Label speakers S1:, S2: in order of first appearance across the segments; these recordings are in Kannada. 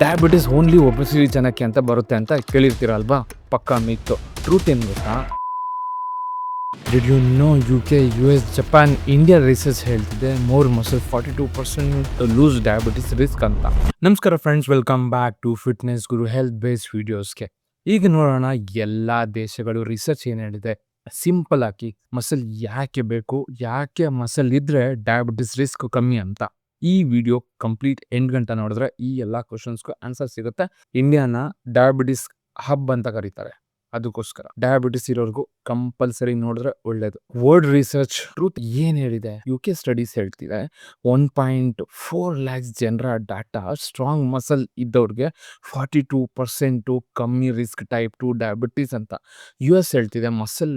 S1: ಡಯಾಬಿಟಿಸ್ ಓನ್ಲಿ ಒಬ್ಬಸಿಟಿ ಜನಕ್ಕೆ ಅಂತ ಬರುತ್ತೆ ಅಂತ ಕೇಳಿರ್ತೀರಲ್ವಾ? ಪಕ್ಕಾ ಮಿತ್ತು. ಟ್ರೂತ್ ಏನು ಗೊತ್ತಾ? Did you know U K U S Japan India research ಹೇಳ್ತಿದೆ? More muscle forty two percent lose diabetes risk ಅಂತ. ನಮಸ್ಕಾರ friends welcome back to Fitness Guru health based ವಿಡಿಯೋಸ್ಗೆ ಈಗ ನೋಡೋಣ ಎಲ್ಲ ದೇಶಗಳು ರಿಸರ್ಚ್ ಏನು ಹೇಳಿದೆ. ಸಿಂಪಲ್ ಆಗಿ ಮಸಲ್ ಯಾಕೆ ಬೇಕು, ಯಾಕೆ ಮಸಲ್ ಇದ್ರೆ ಡಯಾಬಿಟಿಸ್ ರಿಸ್ಕ್ ಕಮ್ಮಿ ಅಂತ. ಈ ವಿಡಿಯೋ ಕಂಪ್ಲೀಟ್ ಎಂಟು ಗಂಟೆ ನೋಡಿದ್ರೆ ಈ ಎಲ್ಲ ಕ್ವಶನ್ಸ್ಗೂ ಆನ್ಸರ್ ಸಿಗುತ್ತೆ. ಇಂಡಿಯಾನ ಡಯಾಬಿಟಿಸ್ ಹಬ್ ಅಂತ ಕರೀತಾರೆ. ಅದಕ್ಕೋಸ್ಕರ ಡಯಾಬಿಟಿಸ್ ಇರೋರ್ಗು ಕಂಪಲ್ಸರಿ ನೋಡಿದ್ರೆ ಒಳ್ಳೇದು. ವರ್ಲ್ಡ್ ರಿಸರ್ಚ್ ಟ್ರೂತ್ ಏನ್ ಹೇಳಿದೆ? ಯು ಕೆ ಸ್ಟಡೀಸ್ ಹೇಳ್ತಿದೆ, ಒನ್ ಪಾಯಿಂಟ್ ಫೋರ್ ಲ್ಯಾಕ್ಸ್ ಜನರ ಡಾಟಾ ಸ್ಟ್ರಾಂಗ್ ಮಸಲ್ ಇದ್ದವ್ರಿಗೆ ಫಾರ್ಟಿ ಟೂ ಪರ್ಸೆಂಟು ಕಮ್ಮಿ ರಿಸ್ಕ್ ಟೈಪ್ ಟು ಡಯಾಬಿಟಿಸ್ ಅಂತ. ಯು ಎಸ್ ಹೇಳ್ತಿದೆ ಮಸಲ್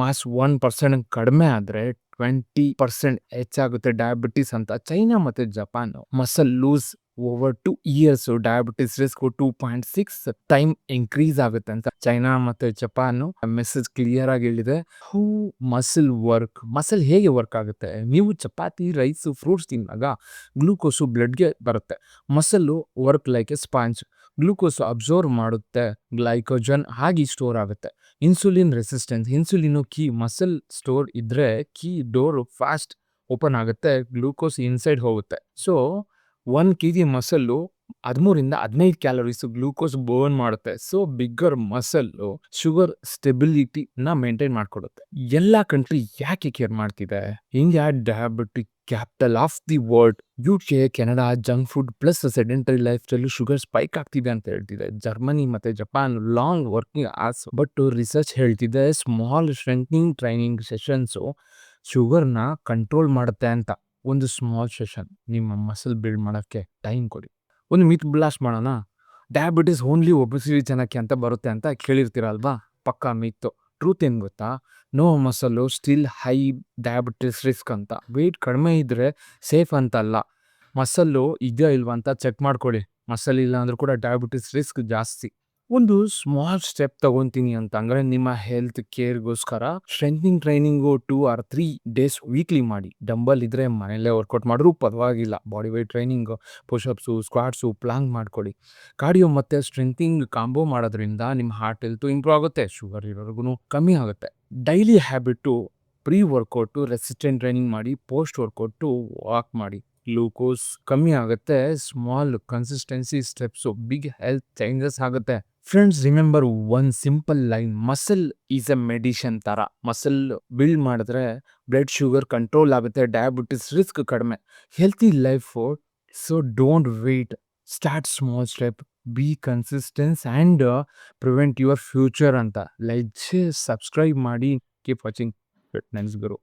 S1: ಮಾಸ್ ಒನ್ ಪರ್ಸೆಂಟ್ ಕಡಿಮೆ ಆದರೆ ಟ್ವೆಂಟಿ ಪರ್ಸೆಂಟ್ ಹೆಚ್ಚಾಗುತ್ತೆ ಡಯಾಬಿಟಿಸ್ ಅಂತ. ಚೈನಾ ಮತ್ತು Japan muscle lose over two years diabetes risk two point six time increase ಆಗುತ್ತೆ ಅಂತ. ಚೈನಾ ಮತ್ತು ಜಪಾನ್ ಮೆಸೇಜ್ ಕ್ಲಿಯರ್ ಆಗಿ ಹೇಳಿದೆ. ಹೂ ಮಸಲ್ ವರ್ಕ್ ಮಸಲ್ ಹೇಗೆ ವರ್ಕ್ ಆಗುತ್ತೆ? ನೀವು ಚಪಾತಿ ರೈಸು ಫ್ರೂಟ್ಸ್ ತಿಂದಾಗ ಗ್ಲೂಕೋಸು ಬ್ಲಡ್ಗೆ ಬರುತ್ತೆ. Muscle work like a sponge glucose absorb ಮಾಡುತ್ತೆ ಗ್ಲೈಕೋಜನ್ ಆಗಿ ಸ್ಟೋರ್ ಆಗುತ್ತೆ. Insulin resistance insulin key muscle store ಇದ್ರೆ ಕೀ ಡೋರ್ ಫಾಸ್ಟ್ ಓಪನ್ ಆಗುತ್ತೆ ಗ್ಲೂಕೋಸ್ ಇನ್ಸೈಡ್ ಹೋಗುತ್ತೆ. So one K G muscle ಹದಿಮೂರಿಂದ ಹದಿನೈದು ಕ್ಯಾಲೋರೀಸ್ ಗ್ಲೂಕೋಸ್ ಬರ್ನ್ ಮಾಡುತ್ತೆ. ಸೊ ಬಿಗ್ಗರ್ ಮಸಲ್ಲು ಶುಗರ್ ಸ್ಟೆಬಿಲಿಟಿನ ಮೇಂಟೈನ್ ಮಾಡ್ಕೊಡುತ್ತೆ. ಎಲ್ಲ ಕಂಟ್ರಿ ಯಾಕೆ ಕೇರ್ ಮಾಡ್ತಿದೆ? India diabetic capital of the world U K Canada junk food plus sedentary lifestyle sugar spike ಆಗ್ತಿದೆ ಅಂತ ಹೇಳ್ತಿದೆ. ಜರ್ಮನಿ ಮತ್ತೆ Japan long working hours but research ಹೇಳ್ತಿದೆ small strengthening training sessions ಶುಗರ್ನ ಕಂಟ್ರೋಲ್ ಮಾಡುತ್ತೆ ಅಂತ. ಒಂದು ಸ್ಮಾಲ್ ಸೆಷನ್ ನಿಮ್ಮ ಮಸಲ್ ಬಿಲ್ಡ್ ಮಾಡೋಕ್ಕೆ ಟೈಮ್ ಕೊಡಿ. ಒಂದು ಮಿತ್ ಬ್ಲಾಸ್ಟ್ ಮಾಡೋಣ? ಡಯಾಬಿಟಿಸ್ ಓನ್ಲಿ ಒಬಿಸಿಟಿ ಜನಕ್ಕೆ ಅಂತ ಬರುತ್ತೆ ಅಂತ ಕೇಳಿರ್ತೀರಲ್ವಾ? ಪಕ್ಕಾ ಮಿತ್ತು ಟ್ರೂತ್ ಏನು ಗೊತ್ತಾ? No muscle still high diabetes risk ಅಂತ. ವೆಯ್ಟ್ ಕಡಿಮೆ ಇದ್ದರೆ ಸೇಫ್ ಅಂತಲ್ಲ. ಮಸಲ್ಲು ಇದೆಯಾ ಇಲ್ವಾ ಅಂತ ಚೆಕ್ ಮಾಡ್ಕೊಳ್ಳಿ. ಮಸಲ್ ಇಲ್ಲ ಅಂದರೂ ಕೂಡ ಡಯಾಬಿಟಿಸ್ ರಿಸ್ಕ್ ಜಾಸ್ತಿ. ಒಂದು ಸ್ಮಾಲ್ ಸ್ಟೆಪ್ ತಗೊಂತೀನಿ ಅಂತ. ಅಂದ್ರೆ ನಿಮ್ಮ health ಕೇರ್ಗೋಸ್ಕರ strengthening training two or three days weekly ಮಾಡಿ. ಡಂಬಲ್ ಇದ್ರೆ ಮನೆಯಲ್ಲೇ ವರ್ಕೌಟ್ ಮಾಡಿದ್ರು ಪರವಾಗಿಲ್ಲ. Body weight training pushups squats plank ಮಾಡ್ಕೊಳ್ಳಿ. ಕಾರ್ಡಿಯೋ ಮತ್ತು ಸ್ಟ್ರೆಂಥಿಂಗ್ ಕಾಂಬೋ ಮಾಡೋದ್ರಿಂದ ನಿಮ್ಮ ಹಾರ್ಟ್ ಹೆಲ್ತ್ ಇಂಪ್ರೂವ್ ಆಗುತ್ತೆ ಶುಗರ್ ಇರೋರ್ಗು ಕಮ್ಮಿ ಆಗುತ್ತೆ. Daily habit pre workout resistant training ಮಾಡಿ ಪೋಸ್ಟ್ ವರ್ಕೌಟು ವಾಕ್ ಮಾಡಿ. ಗ್ಲೂಕೋಸ್ ಕಮ್ಮಿ ಆಗುತ್ತೆ small consistency steps big health changes ಆಗುತ್ತೆ. Friends remember one simple line muscle is a medicine ಥರ ಮಸಲ್ ಬಿಲ್ಡ್ ಮಾಡಿದ್ರೆ ಬ್ಲಡ್ ಶುಗರ್ ಕಂಟ್ರೋಲ್ ಆಗುತ್ತೆ ಡಯಾಬಿಟಿಸ್ ರಿಸ್ಕ್ ಕಡಿಮೆ. Healthy life so don't wait start small step be consistence and prevent your future ಅಂತ. ಲೈಕ್ ಸಬ್ಸ್ಕ್ರೈಬ್ ಮಾಡಿ ಕೀಪ್ ವಾಚಿಂಗ್ ಫಿಟ್ನೆಸ್ ಗುರು